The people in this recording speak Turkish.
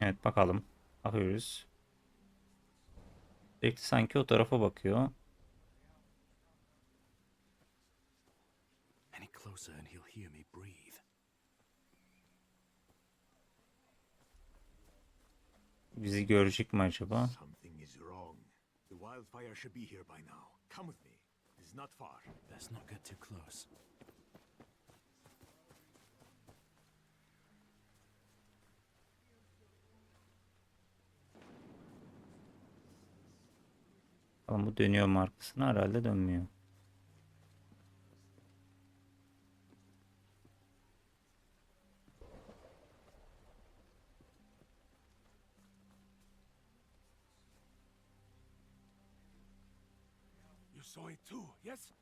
Evet bakalım. Bakıyoruz. Sürekli sanki o tarafa bakıyor. Any closer and he'll hear me breathe. Bizi görecek mi acaba? Something is wrong. The wildfire should be here by now. Come with me. It's not far. Let's not get too close. Ama bu dönüyor mu arkasına? Herhalde dönmüyor. Saw it too, yes?